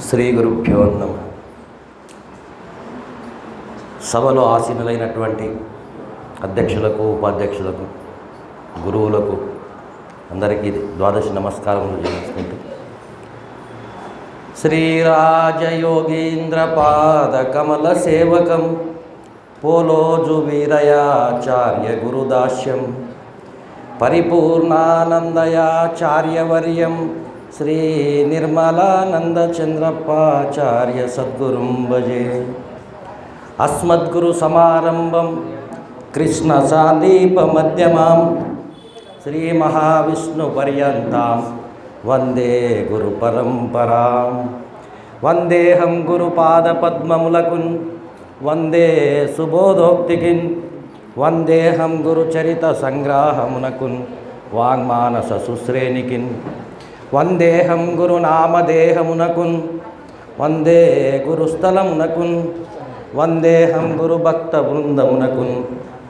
శ్రీ గురుభ్యో నమ. సభలో ఆసీనులైనటువంటి అధ్యక్షులకు ఉపాధ్యక్షులకు గురువులకు అందరికీ ద్వాదశి నమస్కారములు చేసుకుంటూ శ్రీరాజయోగీంద్ర పాద కమల సేవకం పోలోజు వీరయాచార్య గురుదాస్యం పరిపూర్ణానందయాచార్యవర్యం శ్రీ నిర్మలానందచంద్రపాచార్య సద్గురుం భజే. అస్మద్గురు సమారంభం కృష్ణ సాదీపమధ్యమాం శ్రీ మహావిష్ణు పర్యంతం వందే గురు పరంపరాం. వందేహం గురుపాదపద్మములకున్ వందే సుబోధోక్తికిన్ వందేహం గురుచరిత సంగ్రాహమునకున్ వాంగ్మానస సుశ్రేణికిన్. వందేహం గురునామదేహమునకున్ వందే గురుస్థలమునకున్ వందేహం గురుభక్త బృందమునకున్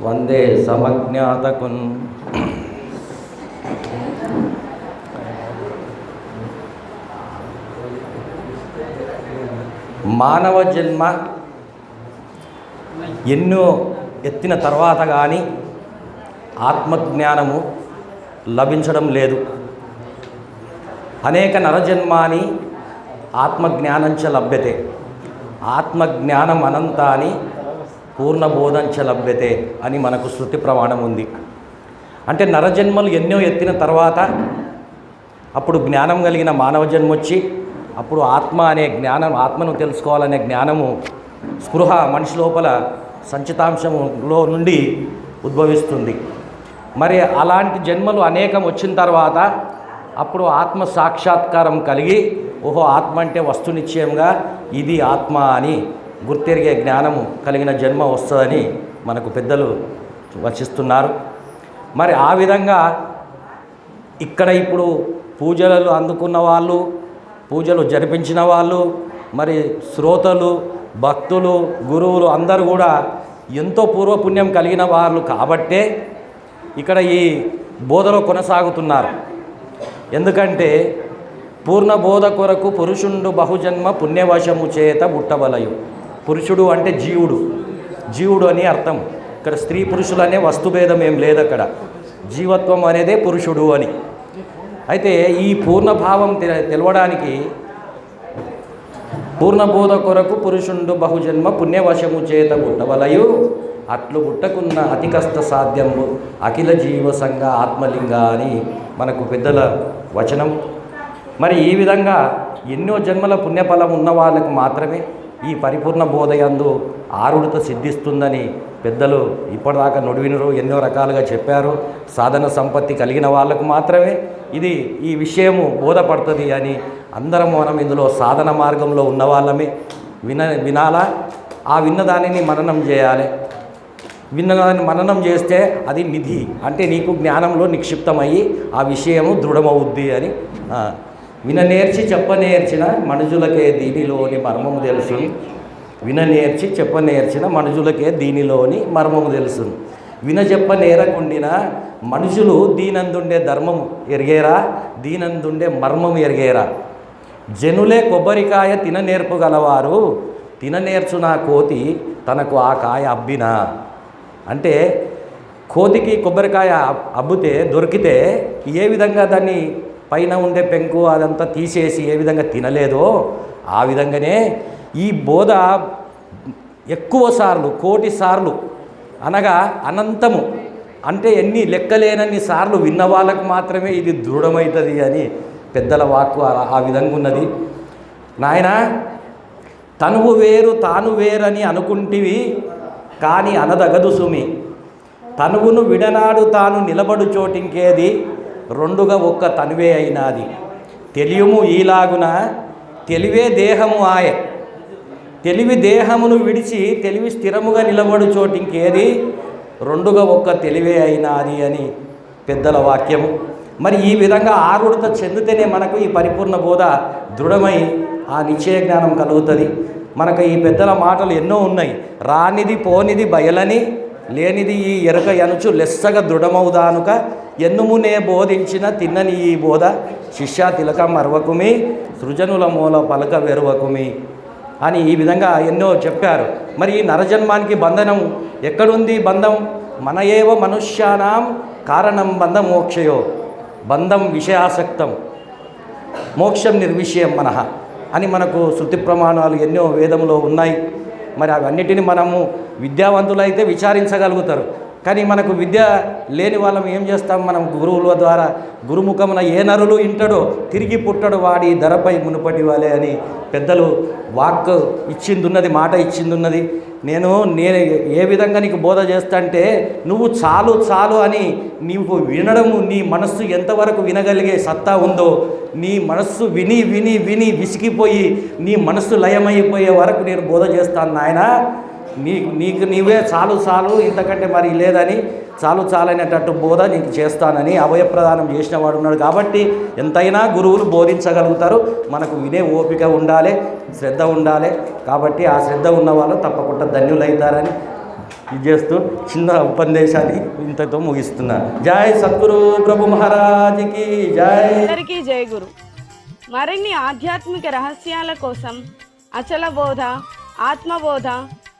వందే సమజ్ఞాతకున్. మానవ జన్మ ఎన్నో ఎత్తిన తర్వాత కానీ ఆత్మజ్ఞానము లభించడం లేదు. అనేక నరజన్మాని ఆత్మజ్ఞానంచ లభ్యతే. ఆత్మజ్ఞానం అనంతాని పూర్ణబోధంచ లభ్యతే అని మనకు శృతి ప్రమాణం ఉంది. అంటే నరజన్మలు ఎన్నో ఎత్తిన తర్వాత అప్పుడు జ్ఞానం కలిగిన మానవ జన్మ వచ్చి అప్పుడు ఆత్మ అనే జ్ఞానం ఆత్మను తెలుసుకోవాలనే జ్ఞానము స్పృహ మనిషి లోపల సంచితాంశములో నుండి ఉద్భవిస్తుంది. మరి అలాంటి జన్మలు అనేకం వచ్చిన తర్వాత అప్పుడు ఆత్మ సాక్షాత్కారం కలిగి ఓహో ఆత్మ అంటే వస్తు నిశ్చయంగా ఇది ఆత్మ అని గుర్తెరిగే జ్ఞానము కలిగిన జన్మ వస్తుందని మనకు పెద్దలు వచిస్తున్నారు మరి ఆ విధంగా ఇక్కడ ఇప్పుడు పూజలు అందుకున్న వాళ్ళు పూజలు జరిపించిన వాళ్ళు మరి శ్రోతలు భక్తులు గురువులు అందరూ కూడా ఎంతో పూర్వపుణ్యం కలిగిన వాళ్ళు కాబట్టే ఇక్కడ ఈ బోధలో కొనసాగుతున్నారు. ఎందుకంటే పూర్ణ బోధ కొరకు పురుషుండు బహుజన్మ పుణ్యవశము చేత బుట్టబలయు పురుషుడు అంటే జీవుడు. జీవుడు అని అర్థం. ఇక్కడ స్త్రీ పురుషులు అనే వస్తుభేదం ఏం లేదు అక్కడ జీవత్వం అనేదే పురుషుడు అని. అయితే ఈ పూర్ణభావం తె- తెలవడానికి పూర్ణబోధ కొరకు పురుషుండు బహుజన్మ పుణ్యవశము చేత బుట్టబలయు అట్లు బుట్టకున్న అతి కష్ట సాధ్యము అఖిల జీవ సంఘ ఆత్మలింగ అని మనకు పెద్దల వచనం. మరి ఈ విధంగా ఎన్నో జన్మల పుణ్యఫలం ఉన్న వాళ్ళకు మాత్రమే ఈ పరిపూర్ణ బోధయందు ఆరుడితో సిద్ధిస్తుందని పెద్దలు ఇప్పటిదాకా నుడివినరు ఎన్నో రకాలుగా చెప్పారు. సాధన సంపత్తి కలిగిన వాళ్ళకు మాత్రమే ఇది ఈ విషయము బోధపడుతుంది అని అందరం మనం ఇందులో సాధన మార్గంలో ఉన్న వాళ్ళమే. విన వినాలా? ఆ విన్నదానిని మననం చేయాలి. విన్నదాన్ని మననం చేస్తే అది నిధి. అంటే నీకు జ్ఞానంలో నిక్షిప్తమయ్యి ఆ విషయము దృఢమవుద్ది అని. విననేర్చి చెప్పనేర్చిన మనుజులకే దీనిలోని మర్మము తెలుసు విననేర్చి చెప్పనేర్చిన మనుజులకే దీనిలోని మర్మము తెలుసు విన చెప్ప నేరకుండిన మనుషులు దీనందుండే ధర్మము ఎరిగేరా? దీనందుండే మర్మము ఎరిగేరా? జనులే కొబ్బరికాయ తిన నేర్పగలవారు తిన నేర్చున కోతి తనకు ఆ కాయ అబ్బినా? అంటే కోతికి కొబ్బరికాయ అబ్బితే దొరికితే ఏ విధంగా దాన్ని పైన ఉండే పెంకు అదంతా తీసేసి ఏ విధంగా తినలేదో ఆ విధంగానే ఈ బోధ ఎక్కువ సార్లు కోటి సార్లు అనగా అనంతము. అంటే ఎన్ని లెక్కలేనన్ని సార్లు విన్న వాళ్ళకు మాత్రమే ఇది దృఢమవుతుంది అని పెద్దల వాక్కు ఆ- ఆ విధంగా ఉన్నది. నాయన తనువు వేరు తాను వేరని అనుకుంటివి కానీ అనదగదు సుమి. తనువును విడనాడు తాను నిలబడు చోటింకేది? రెండుగా ఒక్క తనువే అయినాది. తెలియము ఈలాగున తెలివే దేహము ఆయ. తెలివి దేహమును విడిచి తెలివి స్థిరముగా నిలబడు చోటింకేది? రెండుగా ఒక్క తెలివే అయినాది అని పెద్దల వాక్యము. మరి ఈ విధంగా ఆరుడితో చెందితేనే మనకు ఈ పరిపూర్ణ బోధ దృఢమై ఆ నిశ్చయ జ్ఞానం కలుగుతుంది. మనకు ఈ పెద్దల మాటలు ఎన్నో ఉన్నాయి. రానిది పోనిది బయలని లేనిది ఈ ఎరక ఎనుచు లెస్సగా దృఢమవుదానుక ఎన్నుమునే బోధించిన తిన్నని ఈ బోధ శిష్య తిలకం మరవకుమి సృజనుల మూల పలక వెరువకుమి అని ఈ విధంగా ఎన్నో చెప్పారు. మరి ఈ నరజన్మానికి బంధనం ఎక్కడుంది బంధం? మన ఏవ మనుష్యానాం కారణం బంధ మోక్షయో. బంధం విషయాసక్తం. మోక్షం నిర్విషయం మనః. అని మనకు శృతి ప్రమాణాలు ఎన్నో వేదంలో ఉన్నాయి. మరి అవన్నిటిని మనము విద్యావంతులైతే విచారించగలుగుతారు. కానీ మనకు విద్య లేని వాళ్ళం ఏం చేస్తాం? మనం గురువుల ద్వారా గురుముఖమున ఏ నరులు ఇంటడో తిరిగి పుట్టడు వాడి ధరపై మునుపటి వాలే అని పెద్దలు వాక్ ఇచ్చిందున్నది మాట ఇచ్చిందున్నది. నేను నేను ఏ విధంగా నీకు బోధ చేస్తాంటే నువ్వు చాలు చాలు అని నీవు వినడము నీ మనస్సు ఎంతవరకు వినగలిగే సత్తా ఉందో నీ మనస్సు విని విని విని విసిగిపోయి నీ మనస్సు లయమైపోయే వరకు నేను బోధ చేస్తాను నాయన. నీకు నీకు నీవే చాలు చాలు ఇంతకంటే మరి లేదని చాలు చాలనేటట్టు బోధ నీకు చేస్తానని అభయప్రదానం చేసిన వాడు ఉన్నాడు. కాబట్టి ఎంతైనా గురువులు బోధించగలుగుతారు. మనకు వినే ఓపిక ఉండాలి శ్రద్ధ ఉండాలి. కాబట్టి ఆ శ్రద్ధ ఉన్న వాళ్ళు తప్పకుండా ధన్యులవుతారని ఇది చేస్తూ చిన్న ఉపన్యాసాన్ని ఇంతతో ముగిస్తున్నా. జై సద్గురు ప్రభు మహారాజ్కి జై. అందరికీ జై గురు. మరిన్ని ఆధ్యాత్మిక రహస్యాల కోసం అచల బోధ ఆత్మబోధ